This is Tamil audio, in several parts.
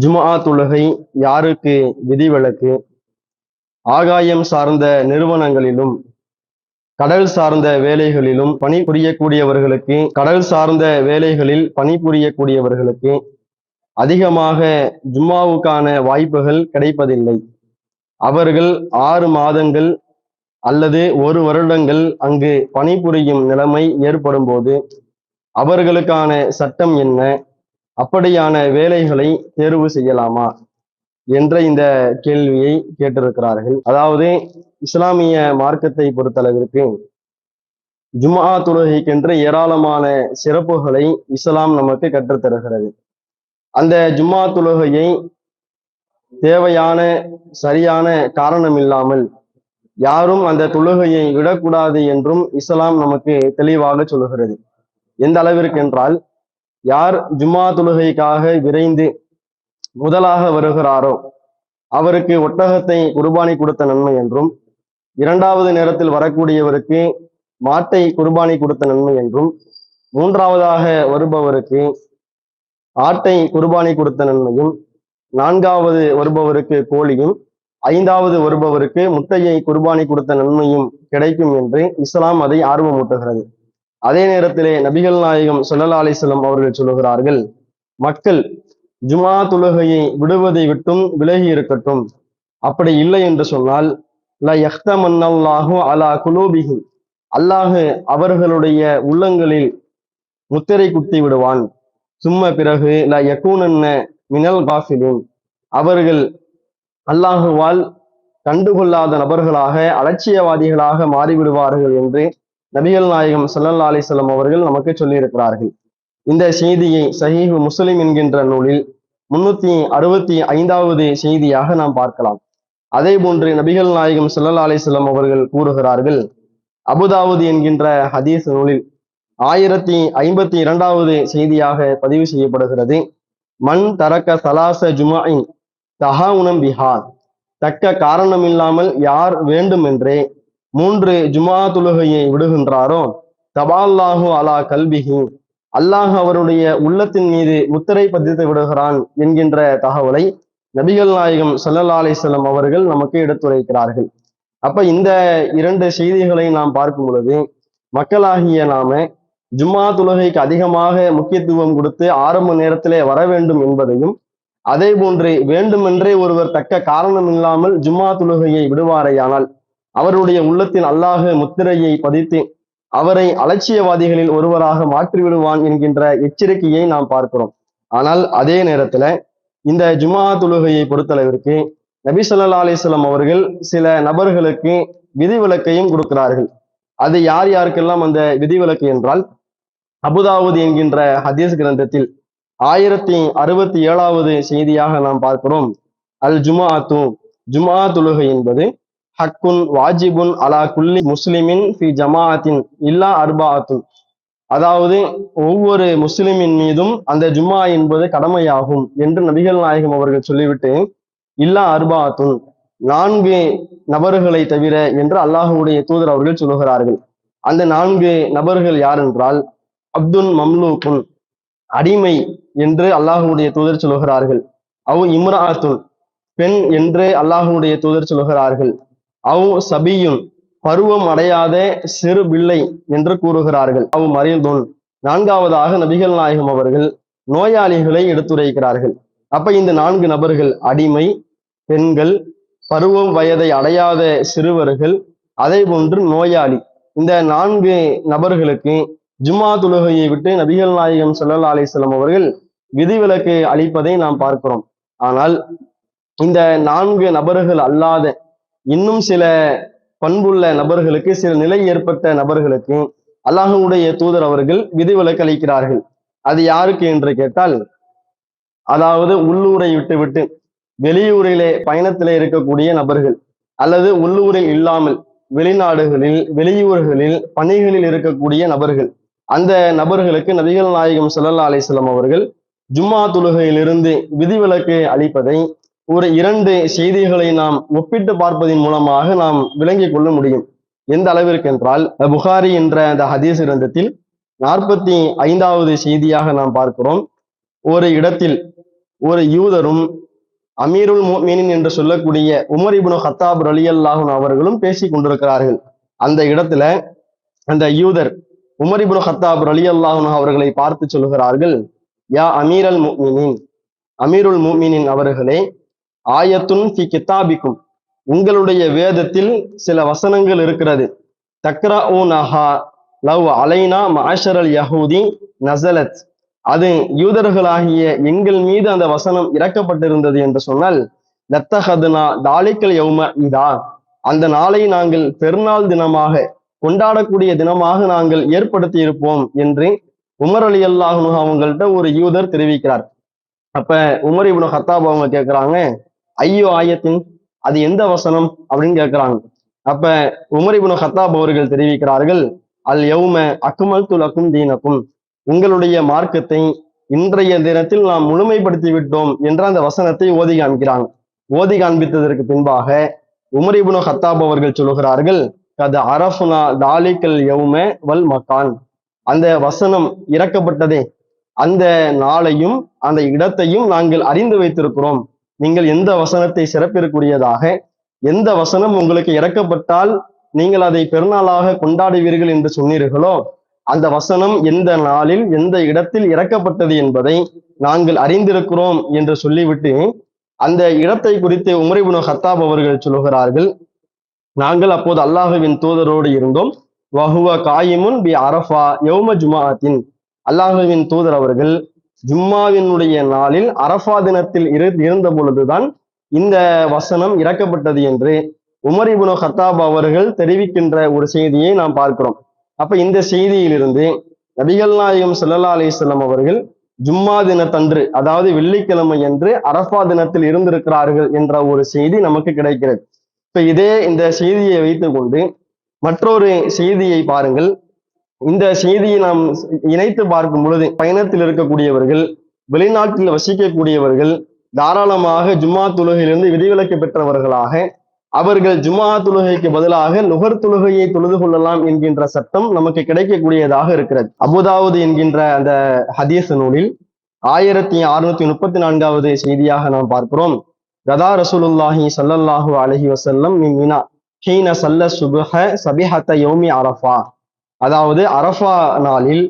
ஜுமா தொழுகை யாருக்கு விதிவிலக்கு ஆகாயம் சார்ந்த நிறுவனங்களிலும் கடல் சார்ந்த வேலைகளிலும் பணிபுரியக்கூடியவர்களுக்கு கடல் சார்ந்த வேலைகளில் பணிபுரியக்கூடியவர்களுக்கு அதிகமாக ஜும்மாவுக்கான வாய்ப்புகள் கிடைப்பதில்லை. அவர்கள் ஆறு மாதங்கள் அல்லது ஒரு வருடங்கள் அங்கு பணிபுரியும் நிலைமை ஏற்படும் போது அவர்களுக்கான சட்டம் என்ன? அப்படியான வேலைகளை தேர்வு செய்யலாமா என்ற இந்த கேள்வியை கேட்டிருக்கிறார்கள். அதாவது இஸ்லாமிய மார்க்கத்தை பொறுத்தளவிற்கு ஜுமா தொழுகைக்கென்று ஏராளமான சிறப்புகளை இஸ்லாம் நமக்கு கற்றுத்தருகிறது. அந்த ஜும்மா தொழுகையை தேவையான சரியான காரணம் இல்லாமல் யாரும் அந்த தொழுகையை விடக்கூடாது என்றும் இஸ்லாம் நமக்கு தெளிவாக சொல்லுகிறது. எந்த அளவிற்கு என்றால் யார் ஜும்மா தொழுகைக்காக விரைந்து முதலாக வருகிறாரோ அவருக்கு ஒட்டகத்தை குர்பானி கொடுத்த நன்மை என்றும் இரண்டாவது நேரத்தில் வரக்கூடியவருக்கு மாட்டை குர்பானி கொடுத்த நன்மை என்றும் மூன்றாவதாக வருபவருக்கு ஆட்டை குர்பானி கொடுத்த நன்மையும் நான்காவது வருபவருக்கு கோழியும் ஐந்தாவது வருபவருக்கு முட்டையை குர்பானி கொடுத்த நன்மையும் கிடைக்கும் என்று இஸ்லாம் அதை ஆர்வமூட்டுகிறது. அதே நேரத்திலே நபிகள் நாயகம் சொல்லல்லா அலிசல்லம் அவர்கள் சொல்லுகிறார்கள் மக்கள் ஜுமா தொழுகையை விடுவதை விட்டும் விலகி இருக்கட்டும். அப்படி இல்லை என்று சொன்னால் ல யஹ்தமன்னல்லாஹு அலா குலூபிஹிம் அல்லாஹு அவர்களுடைய உள்ளங்களில் முத்திரை குத்தி விடுவான். சும்மா பிறகு ல யக்கூனன்ன மினல் காஃபிலின். அவர்கள் அல்லாஹுவால் கண்டுகொள்ளாத நபர்களாக அலட்சியவாதிகளாக மாறிவிடுவார்கள் என்று நபிகள் நாயகம் சல்லல்லா அலிசல்லம் அவர்கள் நமக்கு சொல்லியிருக்கிறார்கள். இந்த செய்தியை சஹீஹ் முஸ்லிம் என்கின்ற நூலில் முன்னூத்தி அறுபத்தி ஐந்தாவது செய்தியாக நாம் பார்க்கலாம். அதே போன்று நபிகள் நாயகம் சல்லல்லா அலிசல்லம் அவர்கள் கூறுகிறார்கள் அபுதாவுது என்கின்ற ஹதீஸ் நூலில் ஆயிரத்தி ஐம்பத்தி இரண்டாவது செய்தியாக பதிவு செய்யப்படுகிறது. மண் தரக்க சலாச ஜுமாயின் தஹாவுனம் பிஹார் தக்க காரணமில்லாமல் யார் வேண்டுமென்றே மூன்று ஜுமா தொழுகையை விடுகின்றாரோ? தபால்லாஹு அலா கல்விஹி அல்லாஹ் அவருடைய உள்ளத்தின் மீது முத்திரை பதித்து விடுகிறான் என்கின்ற தகவலை நபிகள் நாயகம் சல்லல்லா அலிசல்லம் அவர்கள் நமக்கு எடுத்துரைக்கிறார்கள். அப்ப இந்த இரண்டு செய்திகளை நாம் பார்க்கும் பொழுது மக்களாகிய நாம ஜும்மா தொழுகைக்கு அதிகமாக முக்கியத்துவம் கொடுத்து ஆரம்ப நேரத்திலே வர வேண்டும் என்பதையும் அதே போன்று வேண்டுமென்றே ஒருவர் தக்க காரணம் இல்லாமல் ஜும்மா தொழுகையை விடுவாரையானால் அவருடைய உள்ளத்தில் அல்லாஹ் முத்திரையை பதித்து அவரை அலட்சியவாதிகளில் ஒருவராக மாற்றிவிடுவான் என்கின்ற எச்சரிக்கையை நாம் பார்க்கிறோம். ஆனால் அதே நேரத்துல இந்த ஜுமா தொழுகையை பொறுத்தளவிற்கு நபி ஸல்லல்லாஹு அவர்கள் சில நபர்களுக்கு விதிவிலக்கையும் கொடுக்கிறார்கள். அது யார் யாருக்கெல்லாம் அந்த விதிவிலக்கு என்றால் அபுதாவுத் என்கின்ற ஹதீஸ் கிரந்தத்தில் ஆயிரத்தி அறுபத்தி ஏழாவது செய்தியாக நாம் பார்க்கிறோம். அல் ஜுமாஅத்து ஜுமா தொழுகை என்பது ஹக்குன் வாஜிபுன் அலா குல்லி முஸ்லிமின் ஃபி ஜமாஅத்தின் இல்லா அர்பாஅத்துன். அதாவது ஒவ்வொரு முஸ்லிமின் மீதும் அந்த ஜும்மா என்பது கடமையாகும் என்று நபிகள் நாயகம் அவர்கள் சொல்லிவிட்டு இல்லா அர்பாஅத்துன் நான்கு நபர்களை தவிர என்று அல்லாஹுடைய தூதர் அவர்கள் சொல்லுகிறார்கள். அந்த நான்கு நபர்கள் யார் என்றால் அப்துல் மம்லூக்குன் அடிமை என்று அல்லாஹுடைய தூதர் சொல்லுகிறார்கள். அவ் இம்ராத்துன் பெண் என்று அல்லாஹுடைய தூதர் சொல்லுகிறார்கள். அவ் சபியுன் பருவம் அடையாத சிறு பிள்ளை என்று கூறுகிறார்கள். அவ் மறிந்துன். நான்காவதாக நபிகள் நாயகம் அவர்கள் நோயாளிகளை எடுத்துரைக்கிறார்கள். அப்ப இந்த நான்கு நபர்கள் அடிமை பெண்கள் பருவம் வயதை அடையாத சிறுவர்கள் அதே போன்று நோயாளி. இந்த நான்கு நபர்களுக்கு ஜும்மா தொழுகையை விட்டு நபிகள் நாயகம் சல்லா அலைஹி அவர்கள் விதிவிலக்கு அளிப்பதை நாம் பார்க்கிறோம். ஆனால் இந்த நான்கு நபர்கள் அல்லாத இன்னும் சில பண்புள்ள நபர்களுக்கு சில நிலை ஏற்பட்ட நபர்களுக்கு அல்லாஹுடைய தூதர் அவர்கள் விதிவிலக்கு அளிக்கிறார்கள் அது யாருக்கு என்று கேட்டால் அதாவது உள்ளூரை விட்டுவிட்டு வெளியூரிலே பயணத்திலே இருக்கக்கூடிய நபர்கள் அல்லது உள்ளூரில் இல்லாமல் வெளிநாடுகளில் வெளியூர்களில் பணிகளில் இருக்கக்கூடிய நபர்கள். அந்த நபர்களுக்கு நபிகள் நாயகம் ஸல்லல்லாஹு அலிஸ்லாம் அவர்கள் ஜும்மா தொழுகையிலிருந்து விதிவிலக்கு அளிப்பதை ஒரு இரண்டு செய்திகளை நாம் ஒப்பிட்டு பார்ப்பதன் மூலமாக நாம் விளங்கிக் கொள்ள முடியும். எந்த அளவிற்கு என்றால் புகாரி என்ற அந்த ஹதீஸ் கிரந்தத்தில் நாற்பத்தி ஐந்தாவது செய்தியாக நாம் பார்க்கிறோம். ஒரு இடத்தில் ஒரு யூதரும் அமீருல் மீனின் என்று சொல்லக்கூடிய உமர் இபுனு ஹத்தாப் ரலியல்லாஹு அவர்களும் பேசி கொண்டிருக்கிறார்கள். அந்த இடத்துல அந்த யூதர் உமர் இபுனு ஹத்தாப் ரலியல்லாஹு அவர்களை பார்த்து சொல்கிறார்கள் யா அமீரல் மீனின் அமீருல் முஃமினீன் அவர்களே ஆயத்துன் ஃபி கித்தாபிக்கும். உங்களுடைய வேதத்தில் சில வசனங்கள் இருக்கிறது. தக்ரா நஹா லவ் அலைனா மாஷரல் யஹூதி நசலத். அது யூதர்களாகிய எங்கள் மீது அந்த வசனம் இறக்கப்பட்டிருந்தது என்று சொன்னால் லத்தஹதுனா தாலிக்கல் யௌம இதா. அந்த நாளை நாங்கள் பெருநாள் தினமாக கொண்டாடக்கூடிய தினமாக நாங்கள் ஏற்படுத்தி இருப்போம் என்று உமர் அலி அல்லாஹ் அவங்கள்ட்ட ஒரு யூதர் தெரிவிக்கிறார். அப்ப உமர் இப்னு ஹத்தாப் அவங்க கேட்கிறாங்க ஐயோ ஆயத்தின் அது எந்த வசனம் அப்படின்னு கேட்கிறாங்க. அப்ப உமரிபுன ஹத்தாப் அவர்கள் தெரிவிக்கிறார்கள் அல் யௌம அக்குமல் துலக்கும் தீனக்கும். உங்களுடைய மார்க்கத்தை இன்றைய தினத்தில் நாம் முழுமைப்படுத்தி விட்டோம் என்ற அந்த வசனத்தை ஓதி காண்கிறாங்க. ஓதி காண்பித்ததற்கு பின்பாக உமரிபுன ஹத்தாப் அவர்கள் சொல்லுகிறார்கள் கது அரஃபுனா தாலிக்கல் யௌம வல் மக்கான் அந்த வசனம் இறக்கப்பட்டதே. அந்த நாளையும் அந்த இடத்தையும் நாங்கள் அறிந்து வைத்திருக்கிறோம். நீங்கள் எந்த வசனத்தை சிறப்பிற்குரியதாக எந்த வசனம் உங்களுக்கு இறக்கப்பட்டால் நீங்கள் அதை பெருநாளாக கொண்டாடுவீர்கள் என்று சொன்னீர்களோ அந்த வசனம் எந்த நாளில் எந்த இடத்தில் இறக்கப்பட்டது என்பதை நாங்கள் அறிந்திருக்கிறோம் என்று சொல்லிவிட்டு அந்த இடத்தை குறித்து உமரிபுன ஹத்தாப் அவர்கள் சொல்லுகிறார்கள் நாங்கள் அப்போது அல்லாஹுவின் தூதரோடு இருந்தோம். வஹுவ காயிமுன் பி அரஃபா யௌம ஜுமாஅத்தின் அல்லாஹுவின் தூதர் அவர்கள் ஜும்மாவினுடைய நாளில் அரஃபா தினத்தில் இரு இருந்த பொழுதுதான் இந்த வசனம் இறக்கப்பட்டது என்று உமர் இப்னு ஹத்தாப் அவர்கள் தெரிவிக்கின்ற ஒரு செய்தியை நாம் பார்க்கிறோம். அப்ப இந்த செய்தியிலிருந்து நபிகள் நாயகம் சல்லா அலிஸ்லாம் அவர்கள் ஜும்மா தினத்தன்று அதாவது வெள்ளிக்கிழமை அன்று அரஃபா தினத்தில் இருந்திருக்கிறார்கள் என்ற ஒரு செய்தி நமக்கு கிடைக்கிறது. இப்ப இதே இந்த செய்தியை வைத்துக்கொண்டு மற்றொரு செய்தியை பாருங்கள். இந்த செய்தியை நாம் இணைத்து பார்க்கும் பொழுது பயணத்தில் இருக்கக்கூடியவர்கள் வெளிநாட்டில் வசிக்கக்கூடியவர்கள் தாராளமாக ஜும்மா தொழுகையிலிருந்து விதிவிலக்கு பெற்றவர்களாக அவர்கள் ஜும்மா தொழுகைக்கு பதிலாக நுகர் தொழுகையை தொழுது கொள்ளலாம் என்கின்ற சட்டம் நமக்கு கிடைக்கக்கூடியதாக இருக்கிறது. அபுதாவது என்கின்ற அந்த ஹதீஸ் நூலில் ஆயிரத்தி அறுநூத்தி முப்பத்தி நான்காவது செய்தியாக நாம் பார்க்கிறோம். கதா ரசூலுல்லாஹி சல்லல்லாஹு அலஹி வசல்லம் மினா ஹீன சல்ல சுபஹ சபிஹத்த யோமி அரஃபா. அதாவது அரஃபா நாளில்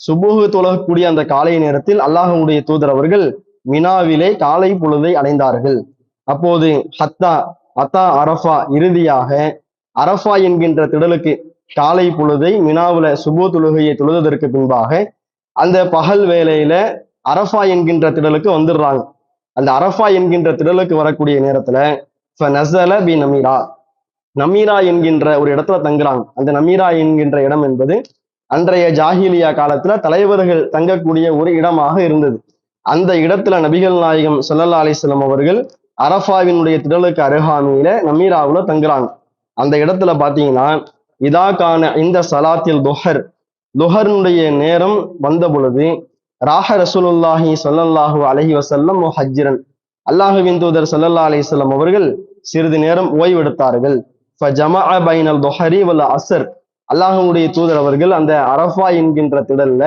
சுபுகு தொழகக்கூடிய அந்த காலை நேரத்தில் அல்லாஹனுடைய தூதர் அவர்கள் மினாவிலே காலை பொழுதை அடைந்தார்கள். அப்போது ஹத்தா அத்தா அரஃபா இறுதியாக அரஃபா என்கின்ற திடலுக்கு காலை பொழுதை மினாவுல சுபு தொழுகையை தொழுததற்கு பின்பாக அந்த பகல் வேலையில அரஃபா என்கின்ற திடலுக்கு வந்துடுறாங்க. அந்த அரஃபா என்கின்ற திடலுக்கு வரக்கூடிய நேரத்துல நசல பி நமீரா நமீரா என்கின்ற ஒரு இடத்துல தங்குறாங்க. அந்த நமீரா என்கின்ற இடம் என்பது அன்றைய ஜாகிலியா காலத்துல தலைவர்கள் தங்கக்கூடிய ஒரு இடமாக இருந்தது. அந்த இடத்துல நபிகள் நாயகம் ஸல்லல்லாஹு அலைஹி அவர்கள் அரஃபாவினுடைய திடலுக்கு அருகாமையில நமீராவுல தங்குறாங்க. அந்த இடத்துல பாத்தீங்கன்னா இதா இந்த சலாத்தில் துஹர் துஹர்னுடைய நேரம் வந்த பொழுது ராஹ ரசூலுல்லாஹி சொல்லல்லாஹு அலஹி வசல்லம் ஹஜ்ரன் அல்லாஹுவின் தூதர் சல்லல்லா அலைஹி அவர்கள் சிறிது நேரம் ஓய்வெடுத்தார்கள். பைனல் துஹரி வல்ல அசர் அல்லாஹனுடைய தூதர் அவர்கள் அந்த அரஃபா என்கின்ற திடல்ல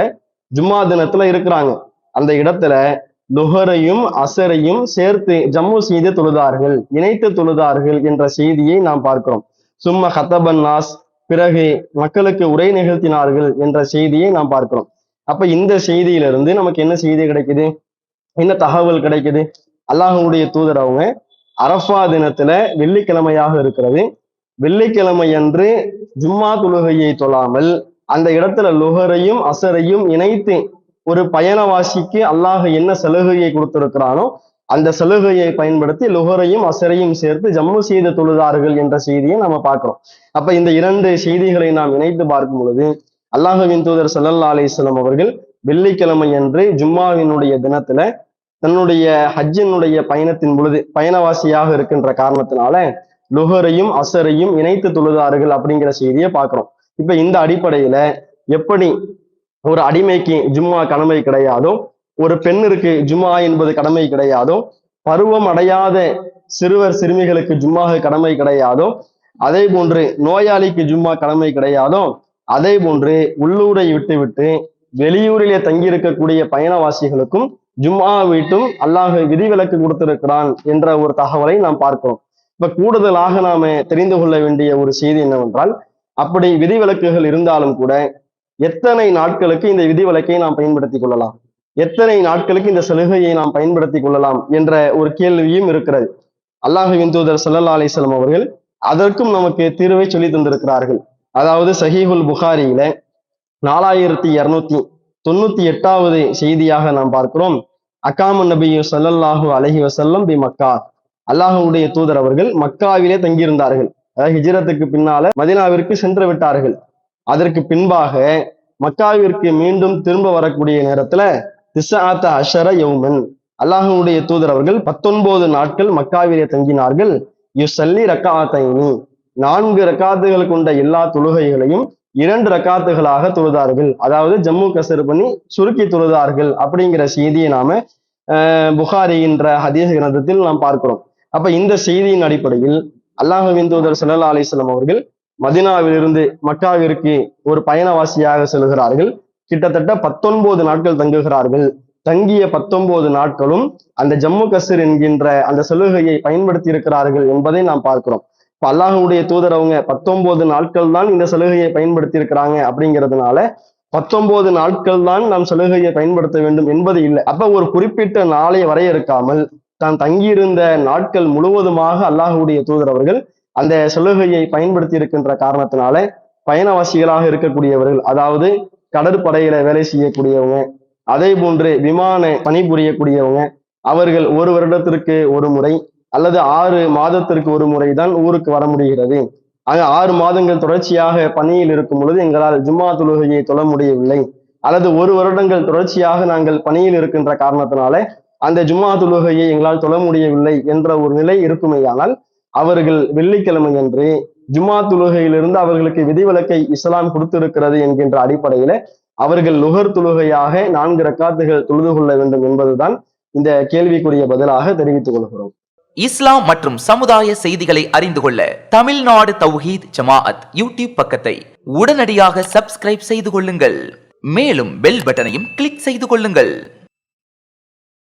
ஜும்மா தினத்துல இருக்கிறாங்க. அந்த இடத்துல லுஹரையும் அசரையும் சேர்த்து ஜம்மு செய்து தொழுதார்கள் இணைத்து தொழுதார்கள் என்ற செய்தியை நாம் பார்க்கிறோம். சும்ம ஹத்தபன் நாஸ் பிறகு மக்களுக்கு உரை நிகழ்த்தினார்கள் என்ற செய்தியை நாம் பார்க்கிறோம். அப்ப இந்த செய்தியிலிருந்து நமக்கு என்ன செய்தி கிடைக்குது? என்ன தகவல் கிடைக்குது? அல்லாஹுடைய தூதர் அவங்க அரஃபா தினத்துல வெள்ளிக்கிழமையாக இருக்கிறது. வெள்ளிக்கிழமை அன்று ஜும்மா தொழுகையை தொழாமல் அந்த இடத்துல லுகரையும் அசரையும் இணைத்து ஒரு பயணவாசிக்கு அல்லாஹ் என்ன சலுகையை கொடுத்திருக்கிறானோ அந்த சலுகையை பயன்படுத்தி லுகரையும் அசரையும் சேர்த்து ஜம்மு செய்த தொழுதார்கள் என்ற செய்தியை நம்ம பார்க்கிறோம். அப்ப இந்த இரண்டு செய்திகளை நாம் இணைத்து பார்க்கும் பொழுது அல்லாஹுவின் தூதர் சல்லல்லா அலிஸ்லாம் அவர்கள் வெள்ளிக்கிழமை அன்று ஜும்மாவினுடைய தினத்துல தன்னுடைய ஹஜ்ஜினுடைய பயணத்தின் பொழுது பயணவாசியாக இருக்கின்ற காரணத்தினால லுகரையும் அசரையும் இணைத்து தொழுதார்கள் அப்படிங்கிற செய்தியை பார்க்கிறோம். இப்ப இந்த அடிப்படையில எப்படி ஒரு அடிமைக்கு ஜும்மா கடமை கிடையாதோ ஒரு பெண்ணிற்கு ஜும்மா என்பது கடமை கிடையாதோ பருவம் அடையாத சிறுவர் சிறுமிகளுக்கு ஜும்மாக கடமை கிடையாதோ அதே போன்று நோயாளிக்கு ஜும்மா கடமை கிடையாதோ அதே போன்று உள்ளூரை விட்டுவிட்டு வெளியூரிலே தங்கியிருக்கக்கூடிய பயணவாசிகளுக்கும் ஜும்மா வீட்டும் அல்லாஹ் விதிவிலக்கு கொடுத்திருக்கிறான் என்ற ஒரு தகவலை நாம் பார்க்கிறோம். இப்ப கூடுதலாக நாம தெரிந்து கொள்ள வேண்டிய ஒரு செய்தி என்னவென்றால் அப்படி விதிவிலக்குகள் இருந்தாலும் கூட எத்தனை நாட்களுக்கு இந்த விதிவிலக்கை நாம் பயன்படுத்திக் கொள்ளலாம்? எத்தனை நாட்களுக்கு இந்த சலுகையை நாம் பயன்படுத்திக் கொள்ளலாம்? என்ற ஒரு கேள்வியும் இருக்கிறது. அல்லாஹுவின் தூதர் ஸல்லல்லாஹு அலைஹி அவர்கள் அதற்கும் நமக்கு தீர்வை சொல்லி தந்திருக்கிறார்கள். அதாவது சஹீஹுல் புகாரியில நாலாயிரத்தி இருநூத்தி தொண்ணூத்தி எட்டாவது செய்தியாக நாம் பார்க்கிறோம். அக்காம நபியு சல்லல்லாஹு அலஹி வசல்லம் பி மக்கா. அல்லாஹுடைய தூதர் அவர்கள் மக்காவிலே தங்கியிருந்தார்கள். அதாவது ஹிஜ்ரத்துக்கு பின்னால மதினாவிற்கு சென்று விட்டார்கள். அதற்கு பின்பாக மக்காவிற்கு மீண்டும் திரும்ப வரக்கூடிய நேரத்துல திசாத்த அஷர யௌமன். அல்லாஹனுடைய தூதர் அவர்கள் பத்தொன்பது நாட்கள் மக்காவிலே தங்கினார்கள். யுசல்லி ரக்காத்தைனி. நான்கு ரக்காத்துகள் கொண்ட எல்லா தொழுகைகளையும் இரண்டு ரக்காத்துகளாக தொழுதார்கள். அதாவது ஜம்மு கசர் பண்ணி சுருக்கி தொழுதார்கள் அப்படிங்கிற செய்தியை நாம அஹ், புகாரி என்ற ஹதீஸ் கிரந்தத்தில் நாம் பார்க்கிறோம். அப்ப இந்த செய்தியின் அடிப்படையில் அல்லாஹுவின் தூதர் சல்லா அலிஸ்லாம் அவர்கள் மதினாவிலிருந்து மக்காவிற்கு ஒரு பயணவாசியாக செல்கிறார்கள். கிட்டத்தட்ட பத்தொன்பது நாட்கள் தங்குகிறார்கள். தங்கிய பத்தொன்பது நாட்களும் அந்த ஜம்மு கசர் என்கின்ற அந்த சலுகையை பயன்படுத்தி இருக்கிறார்கள் என்பதை நாம் பார்க்கிறோம். இப்ப அல்லாஹுடைய தூதர் அவங்க பத்தொன்பது நாட்கள் தான் இந்த சலுகையை பயன்படுத்தி இருக்கிறாங்க அப்படிங்கிறதுனால பத்தொன்பது நாட்கள் தான் நாம் சலுகையை பயன்படுத்த வேண்டும் என்பது இல்லை. அப்ப ஒரு குறிப்பிட்ட நாளை வரையறுக்காமல் தான் தங்கியிருந்த நாட்கள் முழுவதுமாக அல்லாஹுடைய தூதர் அவர்கள் அந்த சலுகையை பயன்படுத்தி இருக்கின்ற காரணத்தினால பயணவாசிகளாக இருக்கக்கூடியவர்கள் அதாவது கடற்படையில வேலை செய்யக்கூடியவங்க அதே போன்று விமான பணிபுரியக்கூடியவங்க அவர்கள் ஒரு வருடத்திற்கு ஒரு முறை அல்லது ஆறு மாதத்திற்கு ஒரு முறை தான் ஊருக்கு வர முடிகிறது. ஆக ஆறு மாதங்கள் தொடர்ச்சியாக பணியில் இருக்கும் பொழுது எங்களால் ஜும்மா தொழுகையை தொழ முடியவில்லை. அல்லது ஒரு வருடங்கள் தொடர்ச்சியாக நாங்கள் பணியில் இருக்கின்ற காரணத்தினால அந்த ஜும்மா தொழுகையை எங்களால் தொழ முடியவில்லை என்ற ஒரு நிலை இருக்குமேயானால் அவர்கள் வெள்ளிக்கிழமை அன்று ஜும்மா தொழுகையிலிருந்து அவர்களுக்கு விதிவிலக்கை இஸ்லாம் கொடுத்திருக்கிறது என்கின்ற அடிப்படையில அவர்கள் நுகர் தொழுகையாக நான்கு ரக்காத்துகள் தொழுது கொள்ள வேண்டும் என்பதுதான் இந்த கேள்விக்குரிய பதிலாக தெரிவித்துக் கொள்கிறோம். இஸ்லாம் மற்றும் சமுதாய செய்திகளை அறிந்து கொள்ள தமிழ்நாடு தௌஹீத் ஜமாஅத் யூடியூப் பக்கத்தை உடனடியாக சப்ஸ்கிரைப் செய்து கொள்ளுங்கள். மேலும் பெல் பட்டனையும் கிளிக் செய்து கொள்ளுங்கள்.